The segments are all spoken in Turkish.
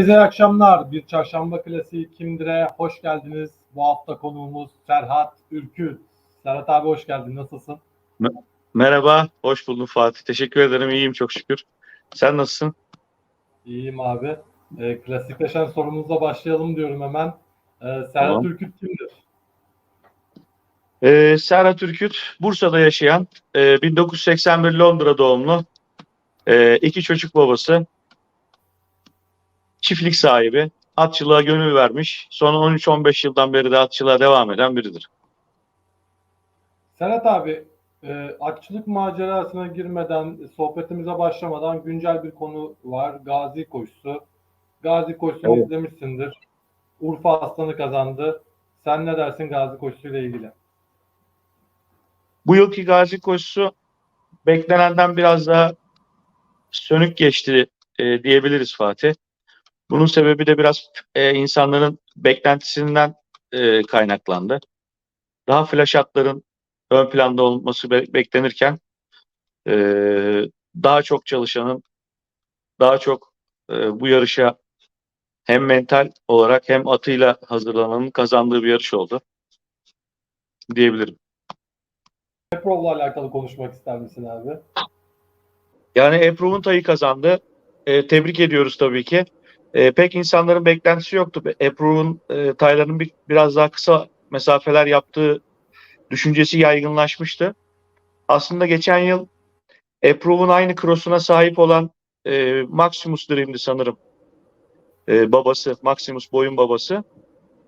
Herkese iyi akşamlar. Bir çarşamba klasiği kimdir'e hoş geldiniz. Bu hafta konuğumuz Serhat Ürküt. Serhat abi hoş geldin. Nasılsın? Merhaba, hoş buldum Fatih. Teşekkür ederim, iyiyim çok şükür. Sen nasılsın? İyiyim abi. Ee, klasikleşen sorumuzla başlayalım diyorum hemen. Ee, Serhat Tamam. Ürküt kimdir? Ee, Serhat Ürküt, Bursa'da yaşayan, e, 1981 Londra doğumlu, e, iki çocuk babası, çiftlik sahibi, atçılığa gönül vermiş, son 13-15 yıldan beri de atçılığa devam eden biridir. Serhat abi, e, atçılık macerasına girmeden, sohbetimize başlamadan güncel bir konu var. Gazi koşusu. Gazi koşusunu Evet. izlemişsindir. Urfa Aslanı kazandı. Sen ne dersin Gazi koşusuyla ilgili? Bu yılki Gazi koşusu beklenenden biraz daha sönük geçti e, diyebiliriz Fatih. Bunun sebebi de biraz e, insanların beklentisinden e, kaynaklandı. Daha flash atların ön planda olması be- beklenirken e, daha çok çalışanın daha çok e, bu yarışa hem mental olarak hem atıyla hazırlananın kazandığı bir yarış oldu diyebilirim. Prov'la alakalı konuşmak ister misin abi? Yani Approv'un tayı kazandı. E, tebrik ediyoruz tabii ki. E, pek insanların beklentisi yoktu. Approv'un e, taylarının bir, biraz daha kısa mesafeler yaptığı düşüncesi yaygınlaşmıştı. Aslında geçen yıl Approv'un aynı cross'una sahip olan e, Maximus Dream'di sanırım. E, babası, Maximus boyun babası.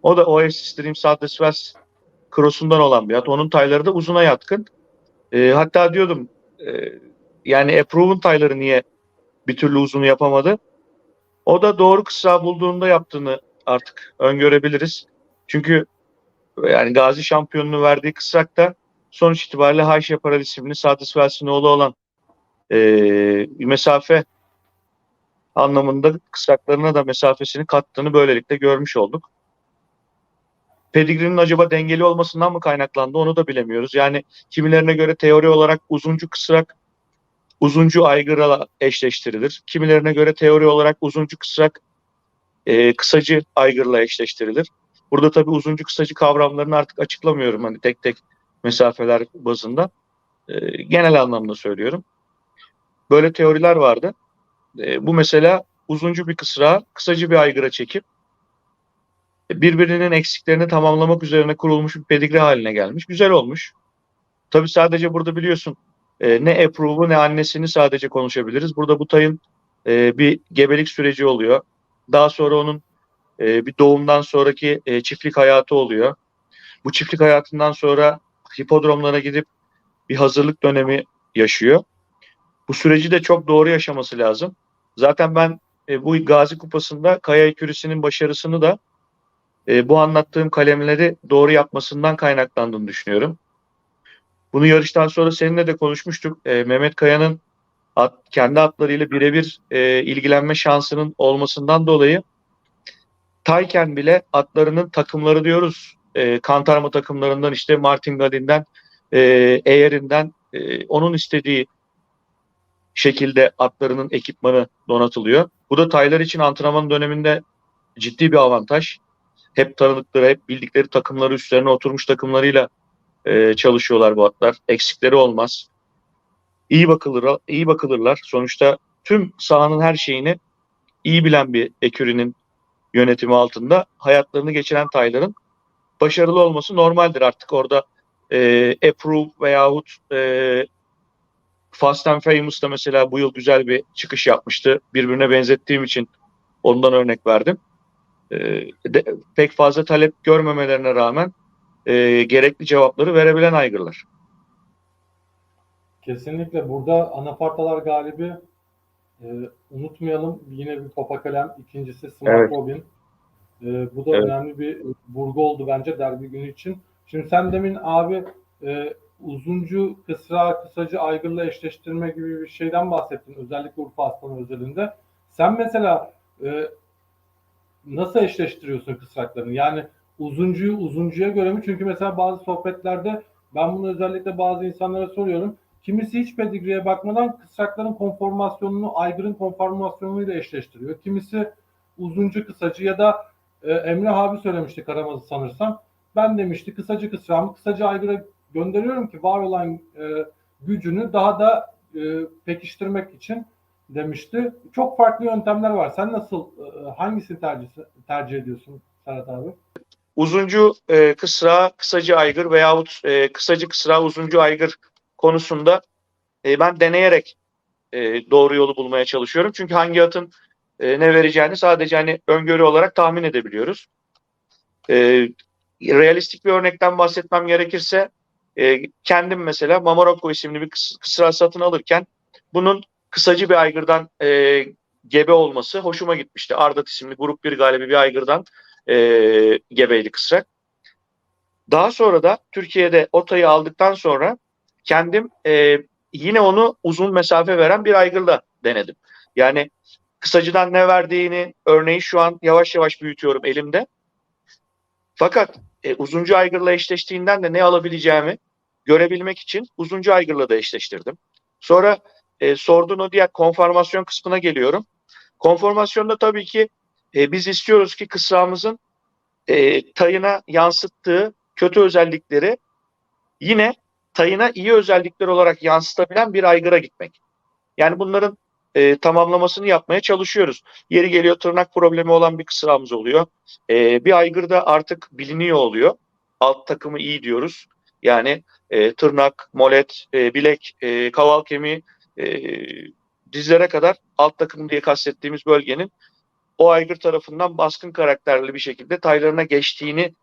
O da Oasis Dream Southwest cross'undan olan bir at. Onun tayları da uzuna yatkın. E, hatta diyordum e, yani Approve'un tayları niye bir türlü uzunu yapamadı? O da doğru kısa bulduğunda yaptığını artık öngörebiliriz. Çünkü yani Gazi şampiyonunu verdiği kısrak da sonuç itibariyle High Chaparral isimli Sadis Wells'in oğlu olan bir mesafe anlamında kısraklarına da mesafesini kattığını böylelikle görmüş olduk. Pedigree'nin acaba dengeli olmasından mı kaynaklandı onu da bilemiyoruz. Yani kimilerine göre teori olarak uzuncu kısrak uzuncu aygırla eşleştirilir. Kimilerine göre teori olarak uzuncu kısrak e, kısacı aygırla eşleştirilir. Burada tabii uzuncu kısacı kavramlarını artık açıklamıyorum hani tek tek mesafeler bazında. E, genel anlamda söylüyorum. Böyle teoriler vardı. E, bu mesela uzuncu bir kısrağı kısacı bir aygıra çekip birbirinin eksiklerini tamamlamak üzerine kurulmuş bir pedigre haline gelmiş. Güzel olmuş. Tabii sadece burada biliyorsun e, ne approve'u ne annesini sadece konuşabiliriz. Burada bu tayın e, bir gebelik süreci oluyor. Daha sonra onun e, bir doğumdan sonraki e, çiftlik hayatı oluyor. Bu çiftlik hayatından sonra hipodromlara gidip bir hazırlık dönemi yaşıyor. Bu süreci de çok doğru yaşaması lazım. Zaten ben e, bu Gazi Kupası'nda Kaya Ekürisi'nin başarısını da e, bu anlattığım kalemleri doğru yapmasından kaynaklandığını düşünüyorum. Bunu yarıştan sonra seninle de konuşmuştuk. E, Mehmet Kaya'nın at, kendi atlarıyla birebir e, ilgilenme şansının olmasından dolayı Tayken bile atlarının takımları diyoruz. E, Kantarma takımlarından işte Martin Gadin'den, e, Eyer'inden e, onun istediği şekilde atlarının ekipmanı donatılıyor. Bu da taylar için antrenman döneminde ciddi bir avantaj. Hep tanıdıkları, hep bildikleri takımları üstlerine oturmuş takımlarıyla e, çalışıyorlar bu atlar. Eksikleri olmaz. İyi bakılır, iyi bakılırlar. Sonuçta tüm sahanın her şeyini iyi bilen bir ekürinin yönetimi altında hayatlarını geçiren tayların başarılı olması normaldir artık orada e, approve veyahut e, Fast and Famous da mesela bu yıl güzel bir çıkış yapmıştı. Birbirine benzettiğim için ondan örnek verdim. E, de, pek fazla talep görmemelerine rağmen e, gerekli cevapları verebilen aygırlar. Kesinlikle burada anafartalar galibi e, unutmayalım yine bir Papa Kalem ikincisi Smart Evet. Robin. E, bu da Evet. önemli bir vurgu oldu bence derbi günü için. Şimdi sen demin abi e, uzuncu kısra kısacı aygırla eşleştirme gibi bir şeyden bahsettin özellikle Urfa Aslanı özelinde. Sen mesela e, nasıl eşleştiriyorsun kısraklarını? Yani uzuncuyu uzuncuya göre mi? Çünkü mesela bazı sohbetlerde ben bunu özellikle bazı insanlara soruyorum. Kimisi hiç pedigreeye bakmadan kısrakların konformasyonunu aygırın konformasyonuyla eşleştiriyor. Kimisi uzuncu kısacı ya da e, Emre abi söylemişti Karamaz'ı sanırsam. Ben demişti kısacı kısrağımı kısacı aygıra gönderiyorum ki var olan e, gücünü daha da e, pekiştirmek için demişti. Çok farklı yöntemler var. Sen nasıl e, hangisini tercih tercih ediyorsun Serhat abi? Uzuncu e, kısra, kısacı aygır veyahut e, kısacı kısra, uzuncu aygır konusunda e, ben deneyerek e, doğru yolu bulmaya çalışıyorum. Çünkü hangi atın e, ne vereceğini sadece hani öngörü olarak tahmin edebiliyoruz. E, realistik bir örnekten bahsetmem gerekirse e, kendim mesela Mamarokko isimli bir kıs- kısra satın alırken bunun kısacı bir aygırdan e, gebe olması hoşuma gitmişti. Ardat isimli grup bir galibi bir aygırdan e, gebeyli kısrak. Daha sonra da Türkiye'de o tayı aldıktan sonra kendim e, yine onu uzun mesafe veren bir aygırla denedim. Yani kısacıdan ne verdiğini örneği şu an yavaş yavaş büyütüyorum elimde. Fakat e, uzuncu aygırla eşleştiğinden de ne alabileceğimi görebilmek için uzuncu aygırla da eşleştirdim. Sonra e, sorduğun o diğer konformasyon kısmına geliyorum. Konformasyonda tabii ki e, biz istiyoruz ki kısrağımızın e, tayına yansıttığı kötü özellikleri yine tayına iyi özellikler olarak yansıtabilen bir aygıra gitmek. Yani bunların e, tamamlamasını yapmaya çalışıyoruz. Yeri geliyor tırnak problemi olan bir kısrağımız oluyor. E, bir aygırda artık biliniyor oluyor. Alt takımı iyi diyoruz. Yani e, tırnak, molet, e, bilek, e, kaval kemiği, e, dizlere kadar alt takım diye kastettiğimiz bölgenin o aygır tarafından baskın karakterli bir şekilde taylarına geçtiğini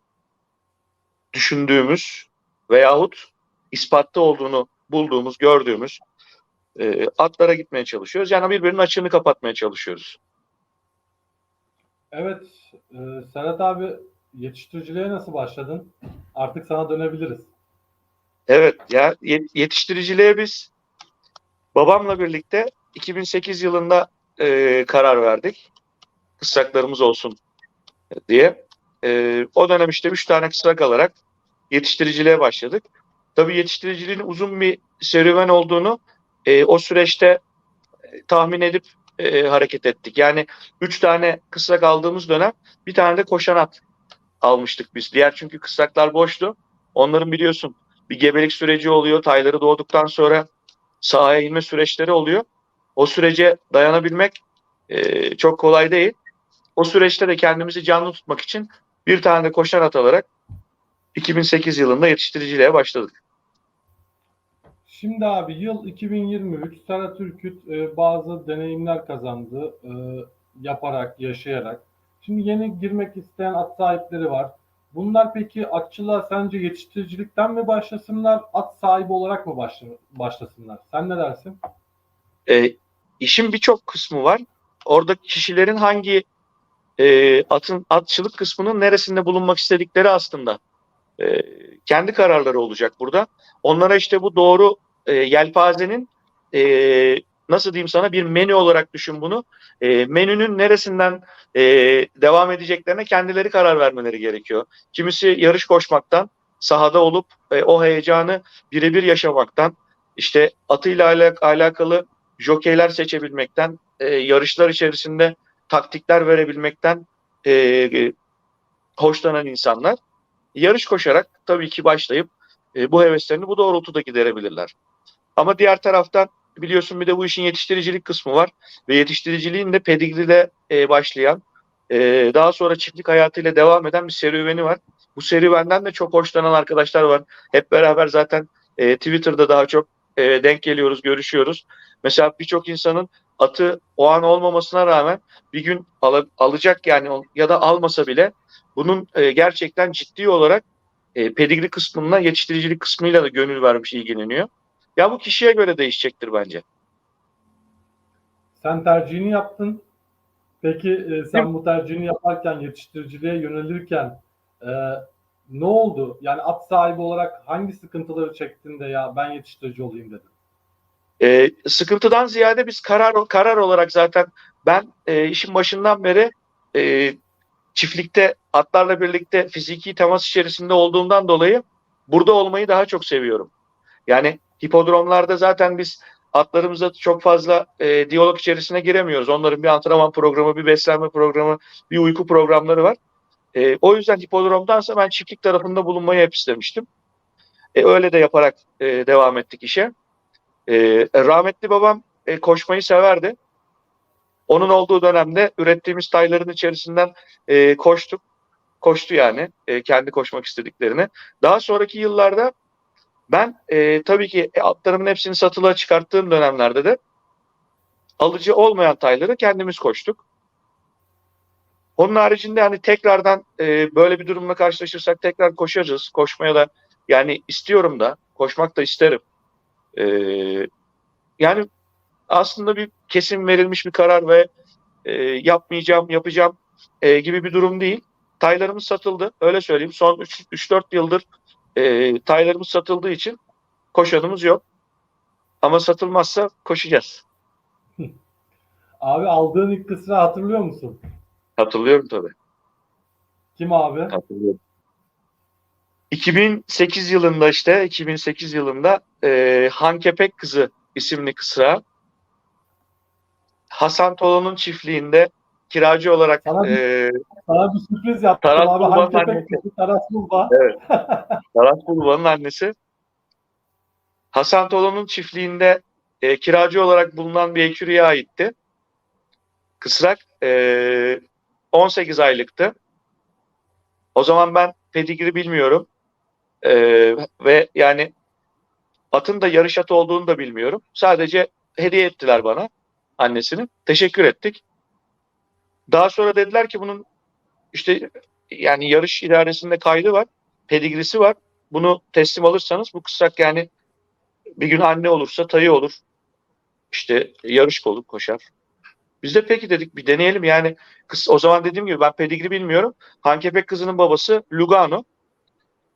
düşündüğümüz veyahut ispatta olduğunu bulduğumuz, gördüğümüz e, atlara gitmeye çalışıyoruz. Yani birbirinin açığını kapatmaya çalışıyoruz. Evet, e, Serhat abi yetiştiriciliğe nasıl başladın? Artık sana dönebiliriz. Evet ya ye- yetiştiriciliğe biz babamla birlikte 2008 yılında e, karar verdik. Kısraklarımız olsun diye. E, o dönem işte 3 tane kısrak alarak yetiştiriciliğe başladık. Tabii yetiştiriciliğin uzun bir serüven olduğunu e, o süreçte e, tahmin edip e, hareket ettik. Yani 3 tane kısrak aldığımız dönem bir tane de koşan at almıştık biz. Diğer çünkü kısraklar boştu. Onların biliyorsun bir gebelik süreci oluyor. Tayları doğduktan sonra sahaya inme süreçleri oluyor. O sürece dayanabilmek e, çok kolay değil. O süreçte de kendimizi canlı tutmak için bir tane de koşan at alarak 2008 yılında yetiştiriciliğe başladık. Şimdi abi yıl 2023 Serhat Ürküt e, bazı deneyimler kazandı e, yaparak, yaşayarak. Şimdi yeni girmek isteyen at sahipleri var. Bunlar peki atçılığa sence yetiştiricilikten mi başlasınlar, at sahibi olarak mı başla- başlasınlar? Sen ne dersin? E, işin birçok kısmı var. Orada kişilerin hangi e, atın atçılık kısmının neresinde bulunmak istedikleri aslında e, kendi kararları olacak burada. Onlara işte bu doğru e, yelpazenin e, nasıl diyeyim sana bir menü olarak düşün bunu. E, menünün neresinden e, devam edeceklerine kendileri karar vermeleri gerekiyor. Kimisi yarış koşmaktan, sahada olup e, o heyecanı birebir yaşamaktan, işte atıyla alak- alakalı jokeyler seçebilmekten, e, yarışlar içerisinde taktikler verebilmekten e, e, hoşlanan insanlar yarış koşarak tabii ki başlayıp e, bu heveslerini bu doğrultuda giderebilirler. Ama diğer taraftan biliyorsun bir de bu işin yetiştiricilik kısmı var ve yetiştiriciliğin de pedigride e, başlayan e, daha sonra çiftlik hayatıyla devam eden bir serüveni var. Bu serüvenden de çok hoşlanan arkadaşlar var. Hep beraber zaten e, Twitter'da daha çok e, denk geliyoruz, görüşüyoruz. Mesela birçok insanın atı o an olmamasına rağmen bir gün ala- alacak yani ya da almasa bile bunun e, gerçekten ciddi olarak e, pedigri kısmına yetiştiricilik kısmıyla da gönül vermiş ilgileniyor. Ya bu kişiye göre değişecektir bence. Sen tercihini yaptın. Peki e, sen bu tercihini yaparken, yetiştiriciliğe yönelirken e, ne oldu? Yani at sahibi olarak hangi sıkıntıları çektin de ya ben yetiştirici olayım dedin? E, sıkıntıdan ziyade biz karar karar olarak zaten ben e, işin başından beri e, çiftlikte atlarla birlikte fiziki temas içerisinde olduğumdan dolayı burada olmayı daha çok seviyorum. Yani hipodromlarda zaten biz atlarımızla çok fazla e, diyalog içerisine giremiyoruz. Onların bir antrenman programı, bir beslenme programı, bir uyku programları var. E, o yüzden hipodromdansa ben çiftlik tarafında bulunmayı hep istemiştim. E, öyle de yaparak e, devam ettik işe. E, rahmetli babam e, koşmayı severdi. Onun olduğu dönemde ürettiğimiz tayların içerisinden e, koştuk. Koştu yani e, kendi koşmak istediklerini. Daha sonraki yıllarda ben e, tabii ki e, atlarımın hepsini satılığa çıkarttığım dönemlerde de alıcı olmayan tayları kendimiz koştuk. Onun haricinde hani tekrardan e, böyle bir durumla karşılaşırsak tekrar koşarız. Koşmaya da yani istiyorum da koşmak da isterim. E, yani aslında bir kesin verilmiş bir karar ve e, yapmayacağım, yapacağım e, gibi bir durum değil. Taylarımız satıldı. Öyle söyleyeyim. Son 3-4 yıldır e, taylarımız satıldığı için koşanımız yok. Ama satılmazsa koşacağız. Abi aldığın ilk kısra hatırlıyor musun? Hatırlıyorum tabii. Kim abi? Hatırlıyorum. 2008 yılında işte 2008 yılında e, Han Kepek Kızı isimli kısra Hasan Tolon'un çiftliğinde kiracı olarak Sana bir- e, Sana bir sürpriz yaptım Taras abi. Bulban Hangi köpek annesi. Taras Bulban. Taras Bulban'ın annesi Hasan Tolon'un çiftliğinde e, kiracı olarak bulunan bir ekürüye aitti. Kısrak e, 18 aylıktı. O zaman ben pedigri bilmiyorum. E, ve yani atın da yarış atı olduğunu da bilmiyorum. Sadece hediye ettiler bana annesini. Teşekkür ettik. Daha sonra dediler ki bunun işte yani yarış idaresinde kaydı var. Pedigrisi var. Bunu teslim alırsanız bu kısrak yani bir gün anne olursa tayı olur. İşte yarış olur koşar. Biz de peki dedik bir deneyelim yani kız, o zaman dediğim gibi ben pedigri bilmiyorum. Hankepek kızının babası Lugano.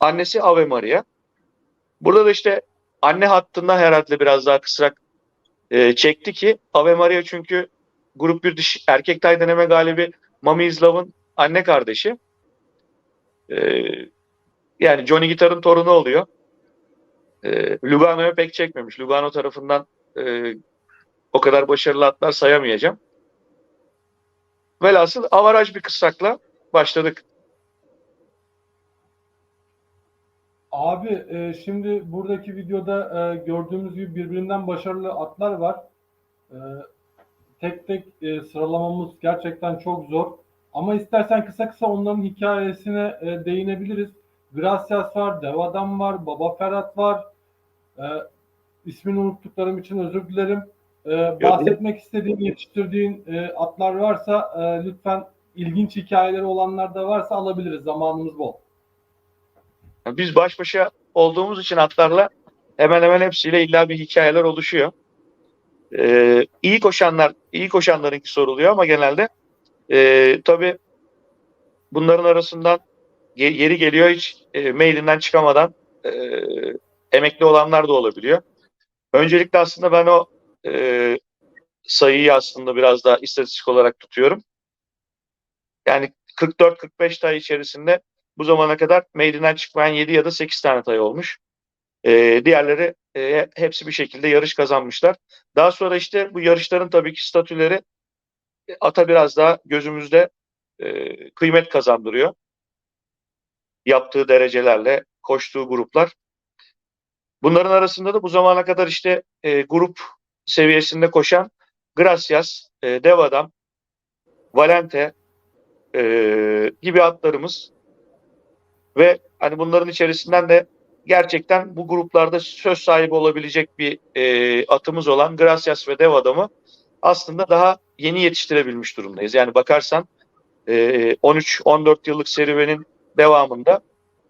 Annesi Ave Maria. Burada da işte anne hattında herhalde biraz daha kısrak e, çekti ki Ave Maria çünkü grup bir dış erkek tay deneme galibi Mami Izlav'ın anne kardeşi. E, yani Johnny Gitar'ın torunu oluyor. E, Lugano'ya pek çekmemiş. Lugano tarafından e, o kadar başarılı atlar sayamayacağım. Velhasıl avaraj bir kısrakla başladık. Abi e, şimdi buradaki videoda e, gördüğümüz gibi birbirinden başarılı atlar var. E, tek tek e, sıralamamız gerçekten çok zor. Ama istersen kısa kısa onların hikayesine e, değinebiliriz. Gracias var, Dev Adam var, Baba Ferhat var. E, ismini unuttuklarım için özür dilerim. E, bahsetmek istediğin, yetiştirdiğin e, atlar varsa e, lütfen ilginç hikayeleri olanlar da varsa alabiliriz. Zamanımız bol. Biz baş başa olduğumuz için atlarla hemen hemen hepsiyle illa bir hikayeler oluşuyor. Ee, iyi koşanlar, iyi koşanlarınki soruluyor ama genelde e, tabii bunların arasından yeri geliyor hiç e, mailinden çıkamadan e, emekli olanlar da olabiliyor. Öncelikle aslında ben o e, sayıyı aslında biraz daha istatistik olarak tutuyorum. Yani 44-45 tay içerisinde bu zamana kadar meydinden çıkmayan 7 ya da 8 tane tay olmuş. Ee, diğerleri e, hepsi bir şekilde yarış kazanmışlar. Daha sonra işte bu yarışların tabii ki statüleri e, ata biraz daha gözümüzde e, kıymet kazandırıyor. Yaptığı derecelerle, koştuğu gruplar. Bunların arasında da bu zamana kadar işte e, grup seviyesinde koşan Gracias, e, Dev Adam, Valente e, gibi atlarımız ve hani bunların içerisinden de gerçekten bu gruplarda söz sahibi olabilecek bir e, atımız olan Gracias ve Dev Adam'ı aslında daha yeni yetiştirebilmiş durumdayız. Yani bakarsan e, 13-14 yıllık serüvenin devamında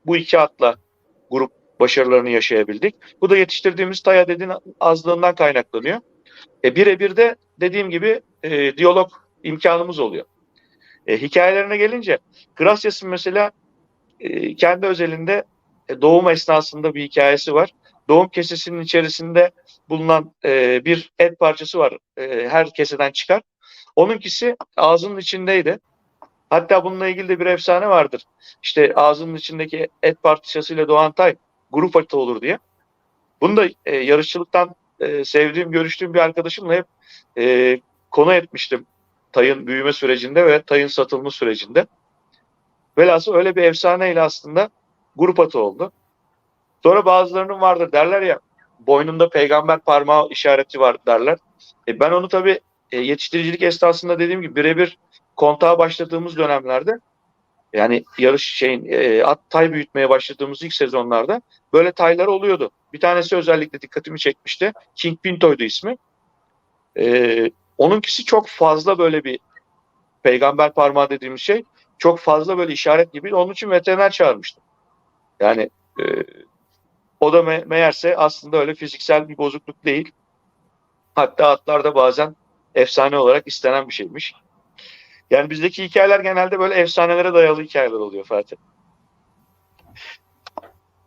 bu iki atla grup başarılarını yaşayabildik. Bu da yetiştirdiğimiz tay adedin azlığından kaynaklanıyor. E, birebir de dediğim gibi e, diyalog imkanımız oluyor. E, hikayelerine gelince Gracias'ın mesela e, kendi özelinde e, doğum esnasında bir hikayesi var. Doğum kesesinin içerisinde bulunan e, bir et parçası var. E, her keseden çıkar. Onunkisi ağzının içindeydi. Hatta bununla ilgili de bir efsane vardır. İşte ağzının içindeki et parçasıyla doğan tay grup atı olur diye. Bunu da yarışçılıktan sevdiğim, görüştüğüm bir arkadaşımla hep konu etmiştim tayın büyüme sürecinde ve tayın satılma sürecinde. Velhasıl öyle bir efsaneyle aslında grup atı oldu. Sonra bazılarının vardır derler ya boynunda peygamber parmağı işareti var derler. E ben onu tabii e, yetiştiricilik esnasında dediğim gibi birebir kontağa başladığımız dönemlerde yani yarış şeyin e, at tay büyütmeye başladığımız ilk sezonlarda böyle taylar oluyordu. Bir tanesi özellikle dikkatimi çekmişti. King Pinto'ydu ismi. E, onunkisi çok fazla böyle bir peygamber parmağı dediğimiz şey çok fazla böyle işaret gibi. Onun için veteriner çağırmıştım. Yani e, o da me- meğerse aslında öyle fiziksel bir bozukluk değil. Hatta atlarda bazen efsane olarak istenen bir şeymiş. Yani bizdeki hikayeler genelde böyle efsanelere dayalı hikayeler oluyor Fatih.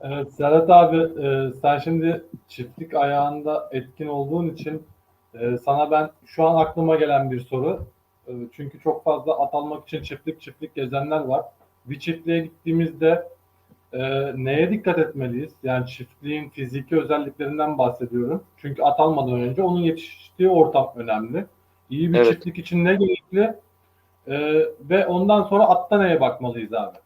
Evet Serhat abi e, sen şimdi çiftlik ayağında etkin olduğun için e, sana ben şu an aklıma gelen bir soru. E, çünkü çok fazla at almak için çiftlik çiftlik gezenler var. Bir çiftliğe gittiğimizde e, neye dikkat etmeliyiz? Yani çiftliğin fiziki özelliklerinden bahsediyorum. Çünkü at almadan önce onun yetiştiği ortam önemli. İyi bir Evet. çiftlik için ne gerekli? E, ve ondan sonra atta neye bakmalıyız abi?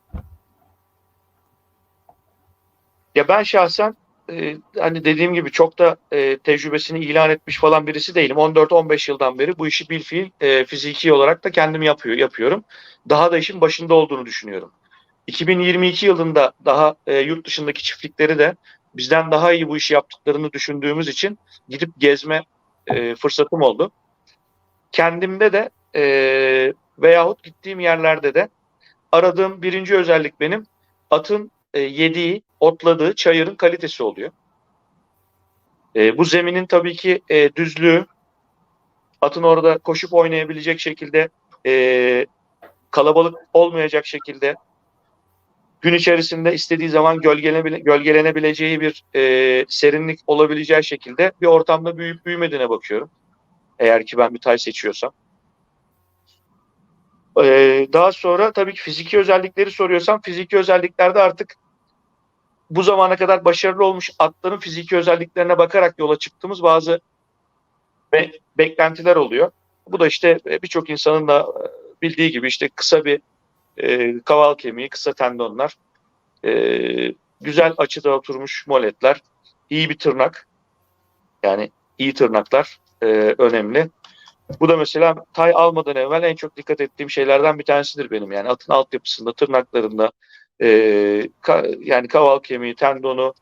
Ya ben şahsen e, hani dediğim gibi çok da e, tecrübesini ilan etmiş falan birisi değilim. 14-15 yıldan beri bu işi bilfiil e, fiziki olarak da kendim yapıyor, yapıyorum. Daha da işin başında olduğunu düşünüyorum. 2022 yılında daha e, yurt dışındaki çiftlikleri de bizden daha iyi bu işi yaptıklarını düşündüğümüz için gidip gezme e, fırsatım oldu. Kendimde de e, veyahut gittiğim yerlerde de aradığım birinci özellik benim atın e, yediği, otladığı çayırın kalitesi oluyor. E, bu zeminin tabii ki e, düzlüğü, atın orada koşup oynayabilecek şekilde, e, kalabalık olmayacak şekilde, gün içerisinde istediği zaman gölgelene, gölgelenebileceği bir e, serinlik olabileceği şekilde bir ortamda büyüyüp büyümediğine bakıyorum. Eğer ki ben bir tay seçiyorsam. Ee, daha sonra tabii ki fiziki özellikleri soruyorsam fiziki özelliklerde artık bu zamana kadar başarılı olmuş atların fiziki özelliklerine bakarak yola çıktığımız bazı be- beklentiler oluyor. Bu da işte e, birçok insanın da e, bildiği gibi işte kısa bir e, kaval kemiği, kısa tendonlar, e, güzel açıda oturmuş moletler, iyi bir tırnak. Yani iyi tırnaklar e, önemli. Bu da mesela tay almadan evvel en çok dikkat ettiğim şeylerden bir tanesidir benim. Yani atın altyapısında, tırnaklarında, e, ka- yani kaval kemiği, tendonu,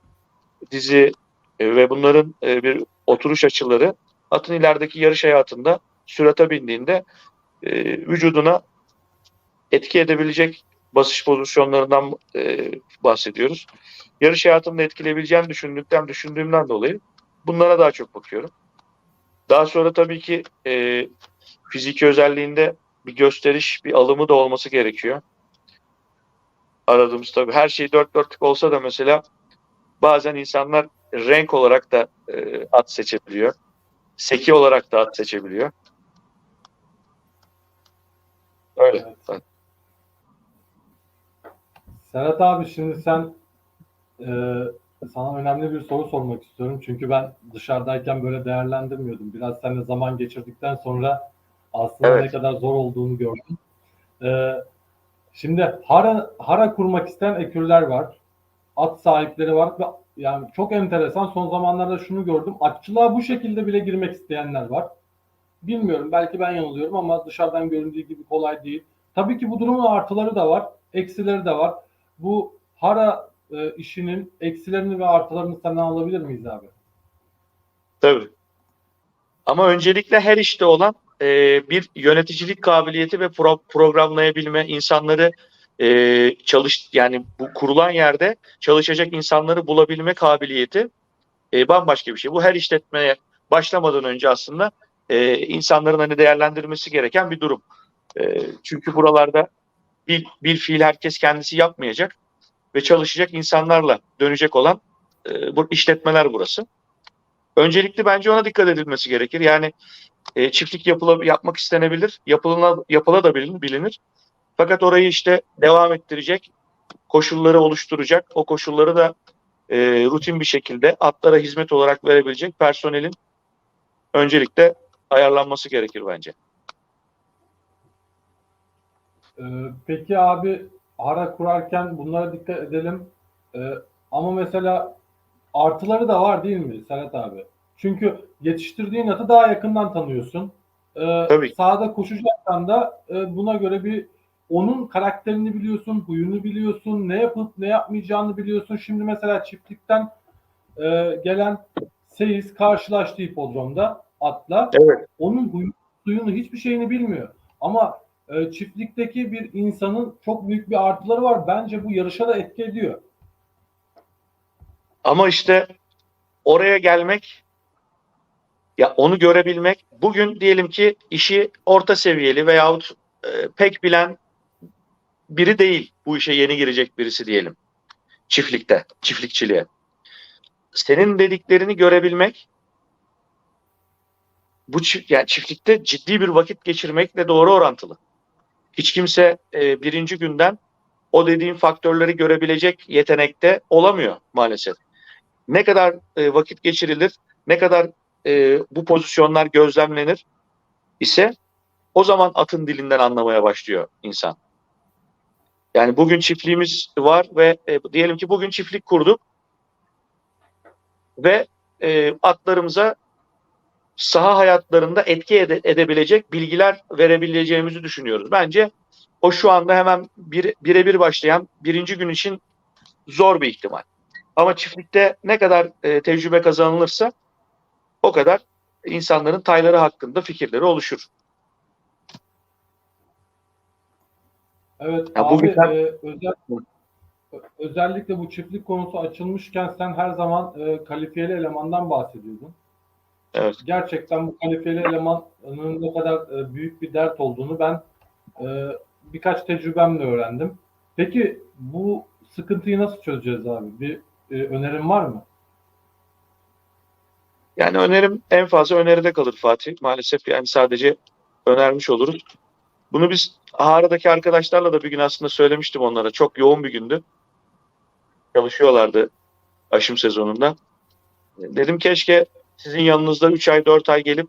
dizi e, ve bunların e, bir oturuş açıları atın ilerideki yarış hayatında sürata bindiğinde e, vücuduna etki edebilecek basış pozisyonlarından e, bahsediyoruz. Yarış hayatımda etkileyebileceğini düşündükten, düşündüğümden dolayı bunlara daha çok bakıyorum. Daha sonra tabii ki e, fiziki özelliğinde bir gösteriş, bir alımı da olması gerekiyor. Aradığımız tabii her şey dört dörtlük olsa da mesela bazen insanlar renk olarak da e, at seçebiliyor. Seki olarak da at seçebiliyor. Öyle. Serhat abi şimdi sen e, sana önemli bir soru sormak istiyorum. Çünkü ben dışarıdayken böyle değerlendirmiyordum. Biraz seninle zaman geçirdikten sonra aslında Evet. ne kadar zor olduğunu gördüm. E, şimdi hara, hara kurmak isteyen ekürler var. At sahipleri var ve yani çok enteresan son zamanlarda şunu gördüm. Atçılığa bu şekilde bile girmek isteyenler var. Bilmiyorum belki ben yanılıyorum ama dışarıdan göründüğü gibi kolay değil. Tabii ki bu durumun artıları da var, eksileri de var. Bu hara e, işinin eksilerini ve artılarını senden alabilir miyiz abi? Tabii. Ama öncelikle her işte olan e, bir yöneticilik kabiliyeti ve pro- programlayabilme, insanları e, çalış yani bu kurulan yerde çalışacak insanları bulabilme kabiliyeti e, bambaşka bir şey. Bu her işletmeye başlamadan önce aslında e, insanların hani değerlendirmesi gereken bir durum. E, çünkü buralarda bil, bil fiil herkes kendisi yapmayacak ve çalışacak insanlarla dönecek olan e, bu işletmeler burası. Öncelikli bence ona dikkat edilmesi gerekir. Yani e, çiftlik yapıla, yapmak istenebilir, yapılına, yapıla da bilinir, bilinir. Fakat orayı işte devam ettirecek, koşulları oluşturacak, o koşulları da e, rutin bir şekilde atlara hizmet olarak verebilecek personelin öncelikle ayarlanması gerekir bence. Ee, peki abi ara kurarken bunlara dikkat edelim. Ee, ama mesela artıları da var değil mi Serhat abi? Çünkü yetiştirdiğin atı daha yakından tanıyorsun. Ee, Tabii. Sahada koşacaksan da e, buna göre bir onun karakterini biliyorsun, huyunu biliyorsun, ne yapıp ne yapmayacağını biliyorsun. Şimdi mesela çiftlikten e, gelen Seyis karşılaştı hipodromda atla. Evet. Onun huyu, suyunu hiçbir şeyini bilmiyor. Ama e, çiftlikteki bir insanın çok büyük bir artıları var. Bence bu yarışa da etki ediyor. Ama işte oraya gelmek ya onu görebilmek bugün diyelim ki işi orta seviyeli veyahut e, pek bilen biri değil bu işe yeni girecek birisi diyelim çiftlikte çiftlikçiliğe senin dediklerini görebilmek bu çift, yani çiftlikte ciddi bir vakit geçirmekle doğru orantılı. Hiç kimse e, birinci günden o dediğin faktörleri görebilecek yetenekte olamıyor maalesef. Ne kadar e, vakit geçirilir, ne kadar e, bu pozisyonlar gözlemlenir ise o zaman atın dilinden anlamaya başlıyor insan. Yani bugün çiftliğimiz var ve e, diyelim ki bugün çiftlik kurduk ve e, atlarımıza saha hayatlarında etki ede- edebilecek bilgiler verebileceğimizi düşünüyoruz. Bence o şu anda hemen bir, birebir başlayan birinci gün için zor bir ihtimal. Ama çiftlikte ne kadar e, tecrübe kazanılırsa o kadar insanların tayları hakkında fikirleri oluşur. Evet Ya abi bugün sen- e, özel, özellikle bu çiftlik konusu açılmışken sen her zaman e, kalifiyeli elemandan bahsediyordun. Evet. Gerçekten bu kalifiyeli elemanın ne kadar e, büyük bir dert olduğunu ben e, birkaç tecrübemle öğrendim. Peki bu sıkıntıyı nasıl çözeceğiz abi? Bir e, önerin var mı? Yani önerim en fazla öneride kalır Fatih. Maalesef yani sadece önermiş oluruz. Bunu biz Hara'daki arkadaşlarla da bir gün aslında söylemiştim onlara. Çok yoğun bir gündü. Çalışıyorlardı aşım sezonunda. Dedim keşke sizin yanınızda 3 ay 4 ay gelip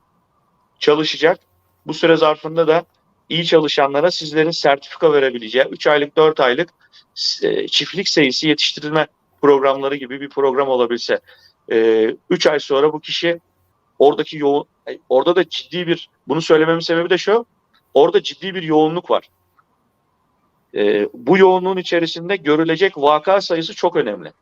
çalışacak. Bu süre zarfında da iyi çalışanlara sizlerin sertifika verebileceği 3 aylık 4 aylık e, çiftlik sayısı yetiştirilme programları gibi bir program olabilse. 3 ay sonra bu kişi oradaki yoğun orada da ciddi bir bunu söylememin sebebi de şu orada ciddi bir yoğunluk var. E, bu yoğunluğun içerisinde görülecek vaka sayısı çok önemli.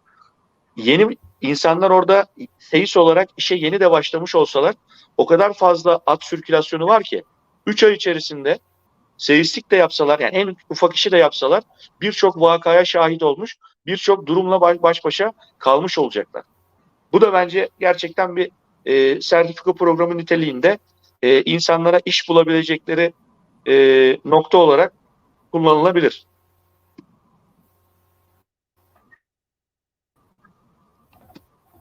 Yeni insanlar orada seyis olarak işe yeni de başlamış olsalar o kadar fazla at sirkülasyonu var ki 3 ay içerisinde seyislik de yapsalar yani en ufak işi de yapsalar birçok vakaya şahit olmuş birçok durumla baş, baş başa kalmış olacaklar. Bu da bence gerçekten bir e, sertifika programı niteliğinde e, insanlara iş bulabilecekleri e, nokta olarak kullanılabilir.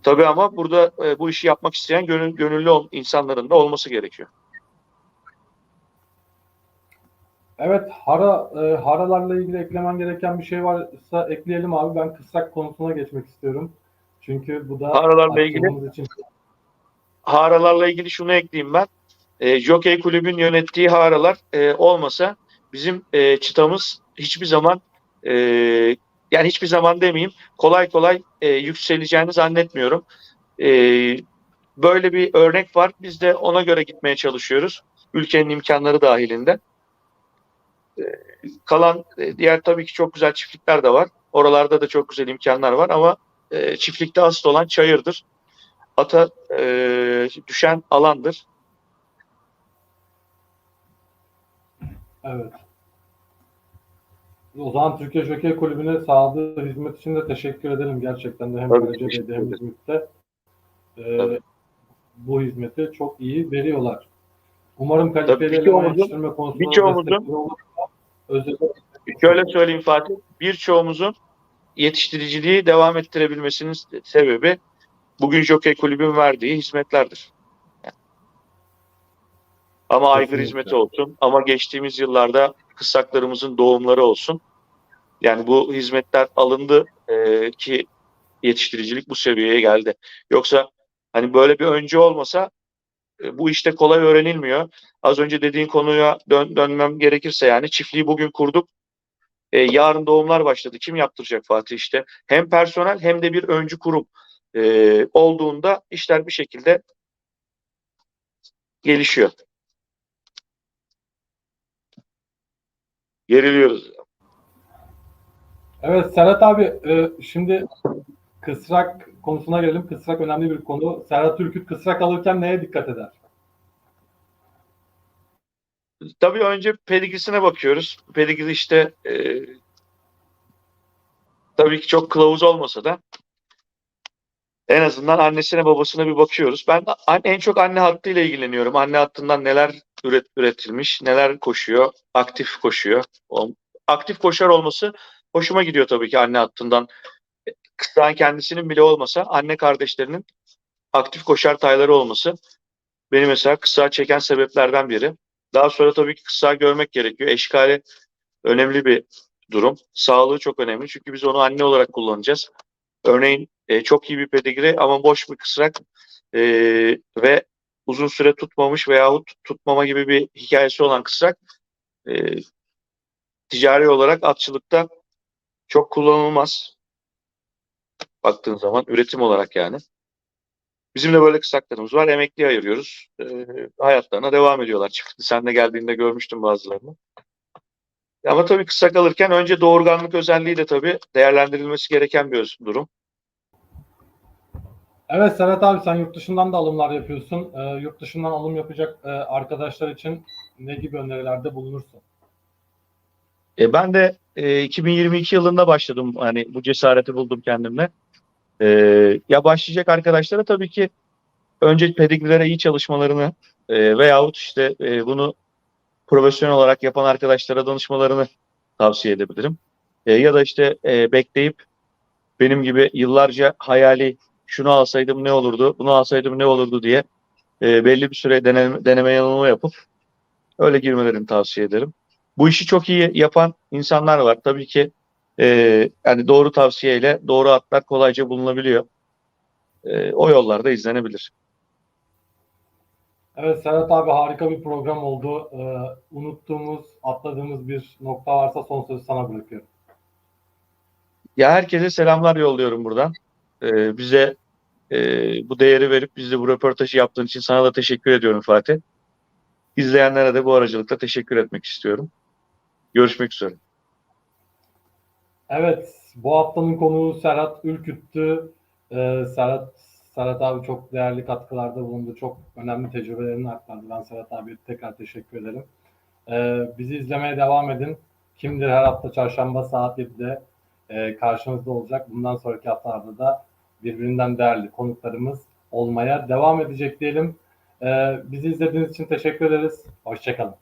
Tabii ama burada e, bu işi yapmak isteyen gönül, gönüllü ol, insanların da olması gerekiyor. Evet, hara e, haralarla ilgili eklemen gereken bir şey varsa ekleyelim abi. Ben kısrak konusuna geçmek istiyorum. Çünkü bu da Haralarla ilgili için Haralarla ilgili şunu ekleyeyim ben. E, Jockey Kulübün yönettiği haralar e, olmasa bizim e, çıtamız hiçbir zaman e, yani hiçbir zaman demeyeyim kolay kolay e, yükseleceğini zannetmiyorum. E, böyle bir örnek var. Biz de ona göre gitmeye çalışıyoruz. Ülkenin imkanları dahilinde. E, kalan e, diğer tabii ki çok güzel çiftlikler de var. Oralarda da çok güzel imkanlar var ama e, çiftlikte asıl olan çayırdır. Ata e, düşen alandır. evet. O zaman Türkiye Jockey Kulübü'ne sağladığı hizmet için de teşekkür edelim gerçekten de. Hem derecede hem hizmette e, Tabii. bu hizmeti çok iyi veriyorlar. Umarım kalifiyeli Tabii, eleman birçoğumuzun- yetiştirme konusunda birçoğumuzun- Şöyle söyleyeyim Fatih, birçoğumuzun yetiştiriciliği devam ettirebilmesinin sebebi bugün Jockey Kulübün verdiği hizmetlerdir. Ama aygır hizmeti olsun, ama geçtiğimiz yıllarda kısaklarımızın doğumları olsun. Yani bu hizmetler alındı e, ki yetiştiricilik bu seviyeye geldi. Yoksa hani böyle bir öncü olmasa E, bu işte kolay öğrenilmiyor. Az önce dediğin konuya dön, dönmem gerekirse yani çiftliği bugün kurduk. E, yarın doğumlar başladı. Kim yaptıracak Fatih işte? Hem personel hem de bir öncü kurum e, olduğunda işler bir şekilde gelişiyor. Geriliyoruz. Evet Serhat abi e, şimdi kısrak konusuna gelelim. Kısrak önemli bir konu. Serhat Ürküt kısrak alırken neye dikkat eder? Tabii önce pedigrisine bakıyoruz. Pedigri işte e, tabii ki çok kılavuz olmasa da en azından annesine babasına bir bakıyoruz. Ben en çok anne hattıyla ilgileniyorum. Anne hattından neler üret, üretilmiş, neler koşuyor, aktif koşuyor. O, aktif koşar olması hoşuma gidiyor tabii ki anne hattından. Kısrağın kendisinin bile olmasa anne kardeşlerinin aktif koşar tayları olması beni mesela kısrağı çeken sebeplerden biri. Daha sonra tabii ki kısrağı görmek gerekiyor. Eşkali önemli bir durum. Sağlığı çok önemli çünkü biz onu anne olarak kullanacağız. Örneğin e, çok iyi bir pedigre ama boş bir kısrak e, ve uzun süre tutmamış veyahut tutmama gibi bir hikayesi olan kısrak e, ticari olarak atçılıkta çok kullanılmaz. Baktığın zaman üretim olarak yani. Bizim de böyle kısaklarımız var. Emekliye ayırıyoruz. E, hayatlarına devam ediyorlar. Çiftlikte sen de geldiğinde görmüştüm bazılarını. Ama tabii kısak alırken önce doğurganlık özelliği de tabii değerlendirilmesi gereken bir durum. Evet Serhat abi sen yurt dışından da alımlar yapıyorsun. E, yurt dışından alım yapacak e, arkadaşlar için ne gibi önerilerde bulunursun? E, ben de e, 2022 yılında başladım. Hani bu cesareti buldum kendimle. E, ya başlayacak arkadaşlara tabii ki önce pedigrilere iyi çalışmalarını e, veyahut işte e, bunu profesyonel olarak yapan arkadaşlara danışmalarını tavsiye edebilirim. E, ya da işte e, bekleyip benim gibi yıllarca hayali şunu alsaydım ne olurdu, bunu alsaydım ne olurdu diye e, belli bir süre deneme, deneme yanılma yapıp öyle girmelerini tavsiye ederim. Bu işi çok iyi yapan insanlar var. Tabii ki e, yani doğru tavsiyeyle doğru atlar kolayca bulunabiliyor. E, o yollarda izlenebilir. Evet Serhat abi harika bir program oldu. E, unuttuğumuz, atladığımız bir nokta varsa son sözü sana bırakıyorum. Ya herkese selamlar yolluyorum buradan. E, bize e, bu değeri verip bizde bu röportajı yaptığın için sana da teşekkür ediyorum Fatih. İzleyenlere de bu aracılıkla teşekkür etmek istiyorum. Görüşmek üzere. Evet, bu haftanın konuğu Serhat Ülküt'tü. Ee, Serhat Serhat abi çok değerli katkılarda bulundu. Çok önemli tecrübelerini aktardı. Ben Serhat abiye tekrar teşekkür ederim. Ee, bizi izlemeye devam edin. Kimdir her hafta çarşamba saat 7'de e, karşınızda olacak. Bundan sonraki haftalarda da birbirinden değerli konuklarımız olmaya devam edecek diyelim. Ee, bizi izlediğiniz için teşekkür ederiz. Hoşçakalın.